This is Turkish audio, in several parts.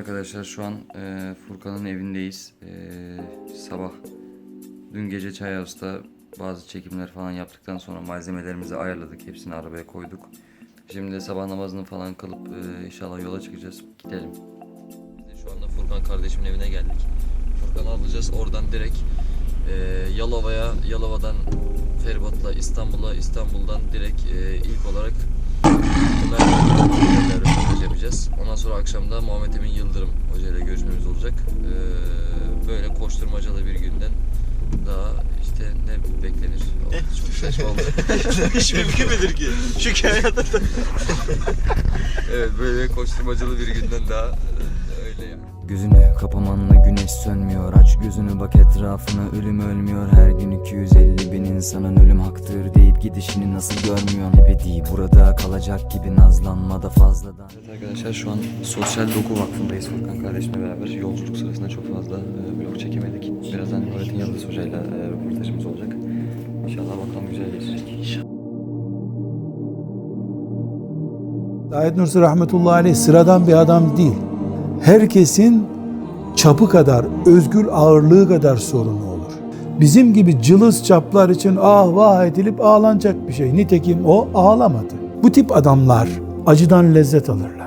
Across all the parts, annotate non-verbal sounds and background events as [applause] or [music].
arkadaşlar şu an e, Furkan'ın evindeyiz. E, sabah dün gece Çay House'da bazı çekimler falan yaptıktan sonra malzemelerimizi ayarladık. Hepsini arabaya koyduk. Şimdi de sabah namazını falan kılıp e, inşallah yola çıkacağız. Gidelim. Şu anda Furkan kardeşimin evine geldik. Furkan'ı alacağız. Oradan direkt e, Yalova'ya, Yalova'dan feribotla İstanbul'a, İstanbul'dan direkt e, ilk olarak Ömer Yapacağız. Ondan sonra akşam da Muhammed Emin Yıldırım Hoca ile görüşmemiz olacak. Ee, böyle koşturmacalı bir günden daha işte ne? Beklenir? Oh, çok [laughs] saçma oldu. Hiç mümkün müdür ki? Şu kainatta [laughs] evet böyle koşturmacalı bir günden daha e, öyle yani. Gözünü kapamanla güneş sönmüyor. Aç gözünü bak etrafına. Ölüm ölmüyor. Her gün 250 bin insanın ölüm haktır deyip gidişini nasıl görmüyorsun? Ebedi burada kalacak gibi nazlanma da fazladan. Evet arkadaşlar şu an Sosyal Doku Vakfı'ndayız Furkan kardeşimle beraber. Yolculuk sırasında çok fazla e, vlog çekemedik Birazdan Nurettin Yıldız Hoca'yla e, röportajımız olacak İnşallah bakalım güzel geçecek Said Nursi rahmetullahi aleyh sıradan bir adam değil. Herkesin çapı kadar, özgür ağırlığı kadar sorunu olur. Bizim gibi cılız çaplar için ah vah edilip ağlanacak bir şey. Nitekim o ağlamadı. Bu tip adamlar acıdan lezzet alırlar.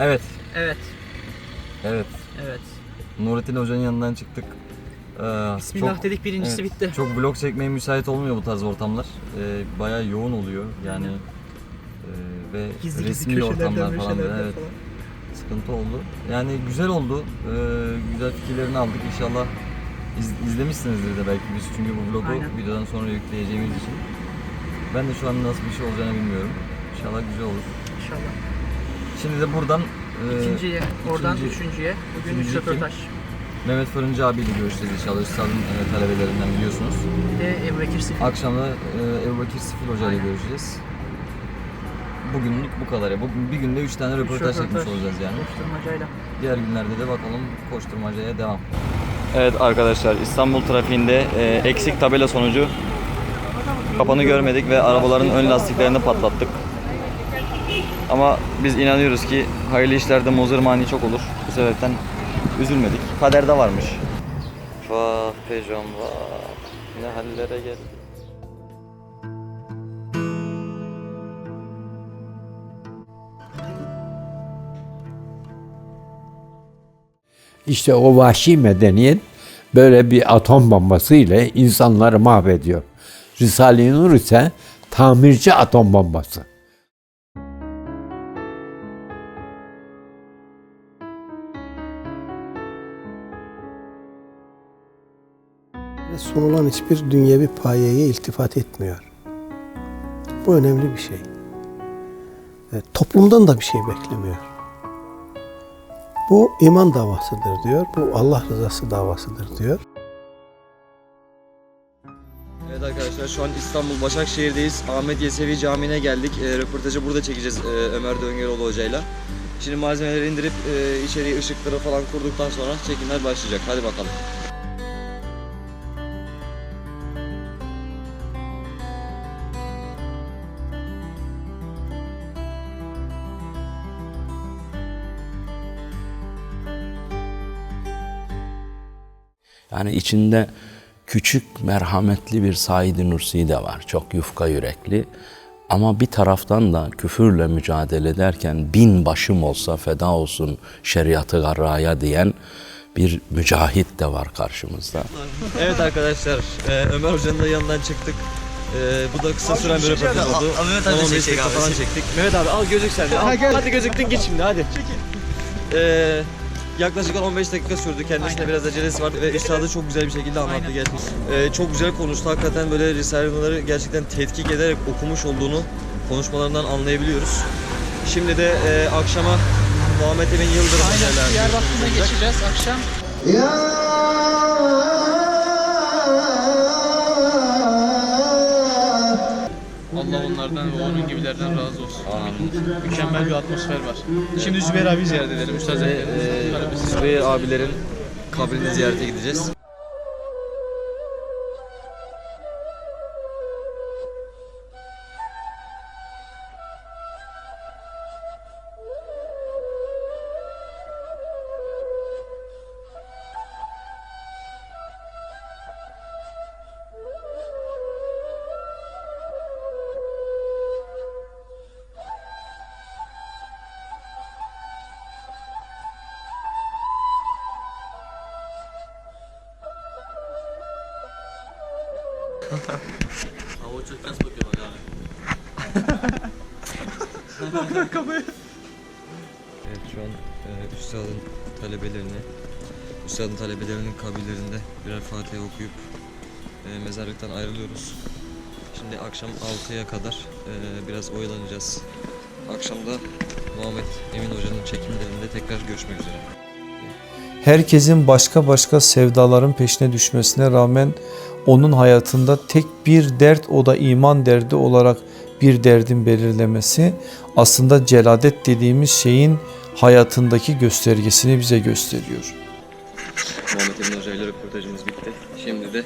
Evet Evet, evet evet. Nurettin Hoca'nın yanından çıktık. Ee, Bismillah çok- dedik birincisi evet, bitti. Çok vlog çekmeye müsait olmuyor bu tarz ortamlar. Ee, bayağı yoğun oluyor yani e, ve Gizli gizli resmi köşelerden, ortamlar falan da evet falan. sıkıntı oldu. Yani güzel oldu. Ee, güzel fikirlerini aldık inşallah. iz- izlemişsinizdir de belki biz çünkü bu vlogu Aynen. videodan sonra yükleyeceğimiz için. Ben de şu an nasıl bir şey olacağını bilmiyorum. İnşallah güzel olur. İnşallah. Şimdi de buradan e, İkinciye, oradan ikinci- üçüncüye. Bugün ikinci üç kim? röportaj. Mehmet Fırıncı abiyle görüşeceğiz inşallah. Üstadın e, talebelerinden biliyorsunuz. Bir de Ebu Bekir Sifil. Akşam da e, Ebu Bekir Sifil Hoca ile Aynen. görüşeceğiz. Bugünlük bu kadar ya. Bugün bir günde 3 tane Üç röportaj çekmiş olacağız yani. Koşturmacayla. Diğer günlerde de bakalım koşturmacaya devam. Evet arkadaşlar İstanbul trafiğinde e, eksik tabela sonucu kapanı görmedik ve arabaların ön lastiklerini patlattık. Ama biz inanıyoruz ki hayırlı işlerde muzır mani çok olur. Bu sebepten üzülmedik. Kaderde varmış. Vah Peugeot vah. Ne hallere geldi. İşte o vahşi medeniyet böyle bir atom bombası ile insanları mahvediyor. Risale-i Nur ise tamirci atom bombası. Ve sunulan hiçbir dünyevi payeye iltifat etmiyor. Bu önemli bir şey. E, toplumdan da bir şey beklemiyor. Bu iman davasıdır diyor. Bu Allah rızası davasıdır diyor. Evet arkadaşlar şu an İstanbul Başakşehir'deyiz. Ahmet Yesevi Camii'ne geldik. E, röportajı burada çekeceğiz e, Ömer Döngöroğlu hocayla. Şimdi malzemeleri indirip e, içeriye ışıkları falan kurduktan sonra çekimler başlayacak. Hadi bakalım. Yani içinde küçük merhametli bir Said-i Nursi de var. Çok yufka yürekli. Ama bir taraftan da küfürle mücadele ederken bin başım olsa feda olsun şeriatı garraya diyen bir mücahit de var karşımızda. Evet arkadaşlar e, Ömer Hoca'nın da yanından çıktık. E, bu da kısa süren bir röportaj oldu. Mehmet abi 10-15 çekecek dakika abi. falan çektik. Mehmet abi al gözük sen de. Al. Hadi gözüktün git şimdi hadi. E, yaklaşık 15 dakika sürdü. Kendisine biraz acelesi var ve üstadı çok güzel bir şekilde anlattı gerçekten. E, çok güzel konuştu. Hakikaten böyle Risale'leri gerçekten tetkik ederek okumuş olduğunu konuşmalarından anlayabiliyoruz. Şimdi de e, akşama Muhammed Emin Yıldırım Hoca'yla Diyarbakır'a geçeceğiz akşam. Allah onlardan ve onun gibilerden razı olsun. Mükemmel bir atmosfer var. Şimdi Zübeyir abi ziyaret edelim Üstad Hazretleri. e, Zübeyir abilerin kabrini ziyarete gideceğiz. Hava çok ters bakıyor bak abi. Evet şu an e, üstadın talebelerini, üstadın talebelerinin kabirlerinde birer Fatiha okuyup e, mezarlıktan ayrılıyoruz. Şimdi akşam 6'ya kadar e, biraz oyalanacağız. Akşamda Muhammed Emin Hoca'nın çekimlerinde tekrar görüşmek üzere. Herkesin başka başka sevdaların peşine düşmesine rağmen onun hayatında tek bir dert o da iman derdi olarak bir derdin belirlemesi aslında celadet dediğimiz şeyin hayatındaki göstergesini bize gösteriyor. Muhammed Emin Hoca ile röportajımız bitti. Şimdi de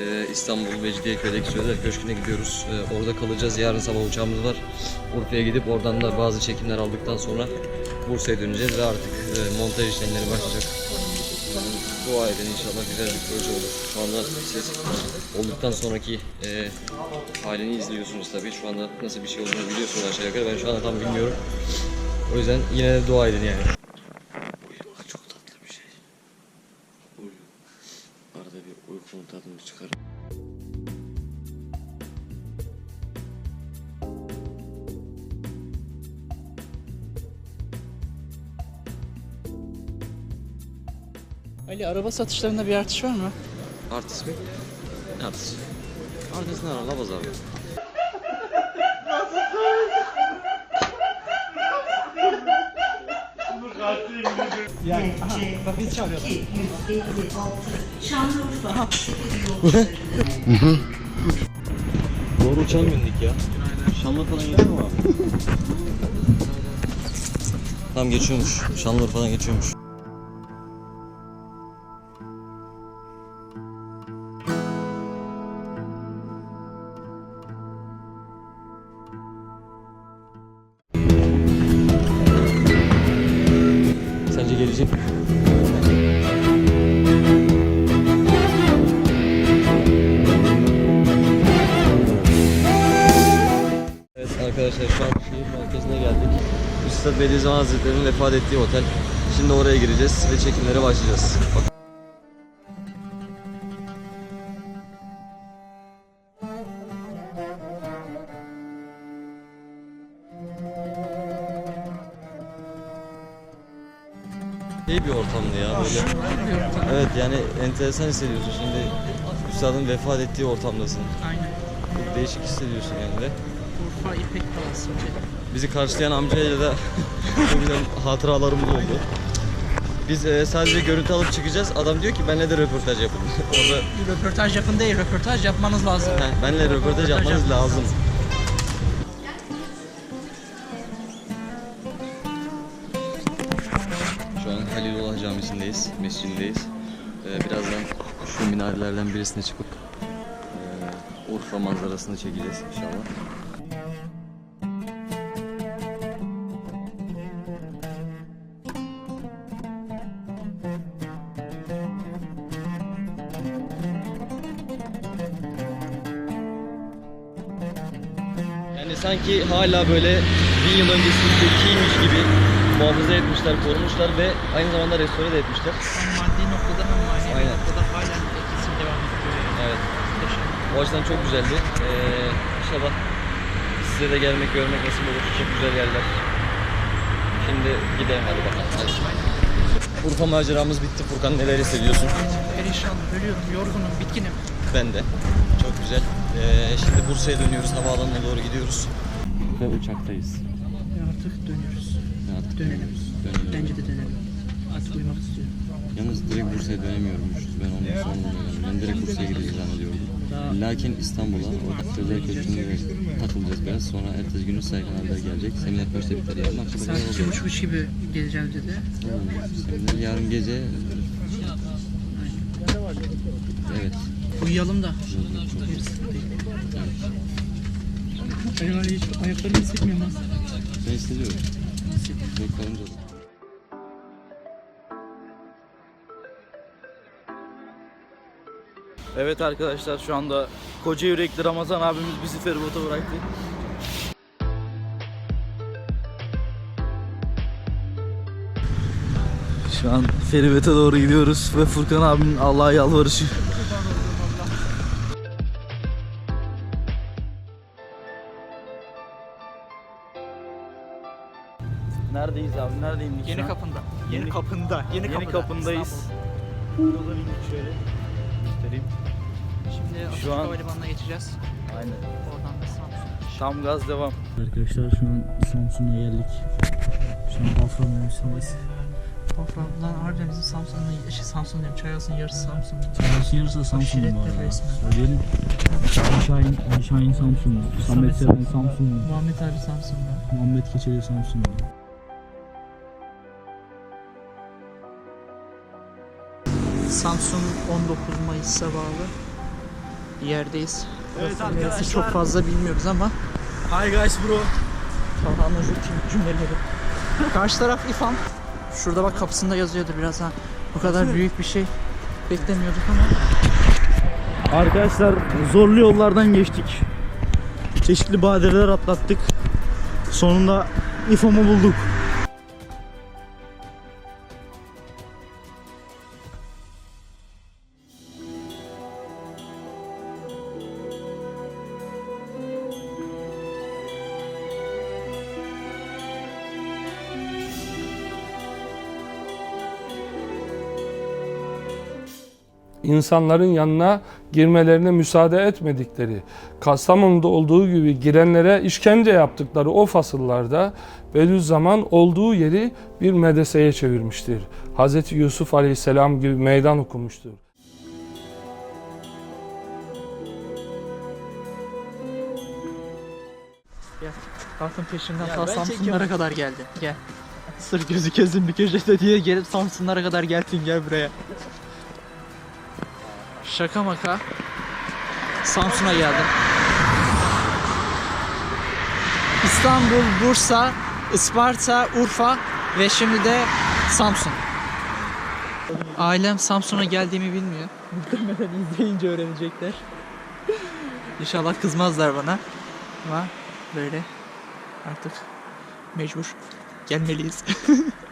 e, İstanbul Mecidiyeköy'deki Sözer Köşkü'ne gidiyoruz. E, orada kalacağız. Yarın sabah uçağımız var. Urfa'ya gidip oradan da bazı çekimler aldıktan sonra Bursa'ya döneceğiz ve artık e, montaj işlemleri başlayacak. Dua edin inşallah güzel bir proje olur. Şu anda siz olduktan sonraki e, halini izliyorsunuz tabii. Şu anda nasıl bir şey olduğunu biliyorsunuz aşağı yukarı. Ben şu anda tam bilmiyorum. O yüzden yine de dua edin yani. Çok tatlı bir şey. Uyu. Arada bir uykunun tadını çıkarın. Ali araba satışlarında bir artış var mı? Artist mi? Ne artist? Artist ne ara? Labaz abi. Şanlıurfa. Doğru uçağa bindik ya. Şamla falan geliyor mu abi? Tam geçiyormuş. Şanlıurfa'dan geçiyormuş. Gelecek? Evet arkadaşlar şu an şehir merkezine geldik. Üstad Bediüzzaman Hazretleri'nin vefat ettiği otel. Şimdi oraya gireceğiz ve çekimlere başlayacağız. Bak- İyi bir ortamdı ya böyle. Evet yani enteresan hissediyorsun şimdi üstadın vefat ettiği ortamdasın. Aynen. Çok değişik hissediyorsun yani de. Urfa İpek Palası. Bizi karşılayan amcayla da [laughs] çok güzel hatıralarımız oldu. Biz e, sadece görüntü alıp çıkacağız. Adam diyor ki benle de röportaj yapın. [laughs] Orada Röportaj yapın değil, röportaj yapmanız lazım. Heh, benle röportaj yapmanız lazım. Şu Camisi'ndeyiz, mescidindeyiz. Ee, birazdan şu minarelerden birisine çıkıp e, Urfa manzarasını çekeceğiz inşallah. Yani sanki hala böyle bin yıl öncesindekiymiş gibi muhafaza etmişler, korumuşlar ve aynı zamanda restore de etmişler. Hem maddi noktada hem manevi Aynen. noktada halen etkisini devam ediyor. yani. Evet. Muhteşem. O açıdan çok güzeldi. Ee, inşallah size de gelmek, görmek nasip olur. Çok güzel yerler. Şimdi gidelim hadi bakalım. Hadi. Urfa maceramız bitti. Furkan neler hissediyorsun? Perişan, ölüyorum, yorgunum, bitkinim. Ben de. Çok güzel. Ee, şimdi Bursa'ya dönüyoruz. Havaalanına doğru gidiyoruz. Ve uçaktayız. Ve artık dönüyoruz. Artık Dönelim. Dönelim. Bence de dönelim. Artık uyumak istiyorum. Yalnız direkt Bursa'ya dönemiyormuşuz. Ben onu sanmıyorum. Ben direkt Bursa'ya gideceğiz zannediyorum. Lakin İstanbul'a o Sözel Köşkü'ne takılacağız biraz. Sonra ertesi günü Serkan abiler gelecek. Seminer kaçta biter yarın akşam Saat iki buçuk üç gibi geleceğim dedi. Seminer yarın gece... Evet. Uyuyalım da. Gerisi değil. Benim öyle hiç ayaklarımı hissetmiyorum aslında. Ben hissediyorum. Çok kalınca da. Evet arkadaşlar şu anda koca yürekli Ramazan abimiz bizi feribota bıraktı. Şu an feribete doğru gidiyoruz ve Furkan abinin Allah'a yalvarışı. Neredeyiz abi? Neredeyim? Yeni kapında. Yeni, kapında. Yeni, kapında. Yeni kapındayız. Yoldan şöyle. Göstereyim. Şimdi Atatürk Şu an- Havalimanı'na geçeceğiz. Aynen. Oradan da Samsun. Tam gaz devam. Arkadaşlar şu an Samsun'a geldik. Şu an Bafra mevsimindeyiz. Bafra lan harbiden bizim Samsun'un, şey Samsun diyorum, Çayas'ın yarısı Samsun. Çarşı yarısı Samsun'un Aşiretli bu arada. resmen. Söyleyelim. Ali Şahin, Ali Şahin Samsunlu. Samet Seren Samsunlu. Muhammed Ali Samsun'da. Muhammed Keçeli Samsunlu. Samsun 19 Mayıs'a bağlı bir yerdeyiz. Evet arkadaşlar. çok fazla bilmiyoruz ama Hi guys bro. Talhan'ın rutin cümleleri. Karşı taraf İFAM. Şurada bak kapısında yazıyordur biraz ha. Bu kadar büyük bir şey beklemiyorduk ama. Arkadaşlar zorlu yollardan geçtik. Çeşitli badireler atlattık. Sonunda İFO'mu bulduk. İnsanların yanına girmelerine müsaade etmedikleri, Kastamonu'da olduğu gibi girenlere işkence yaptıkları o fasıllarda Bediüzzaman olduğu yeri bir medreseye çevirmiştir. Hz. Yusuf Aleyhisselam gibi meydan okumuştur. Gel. Bakın peşinden ta Samsunlara kadar geldi. Gel. Sır gözü kezdin bir köşede diye gelip Samsunlara kadar geldin gel buraya. Şaka maka. Samsun'a geldim. İstanbul, Bursa, Isparta, Urfa ve şimdi de Samsun. Ailem Samsun'a geldiğimi bilmiyor. Muhtemelen izleyince öğrenecekler. İnşallah kızmazlar bana. Ama böyle artık mecbur gelmeliyiz. [laughs]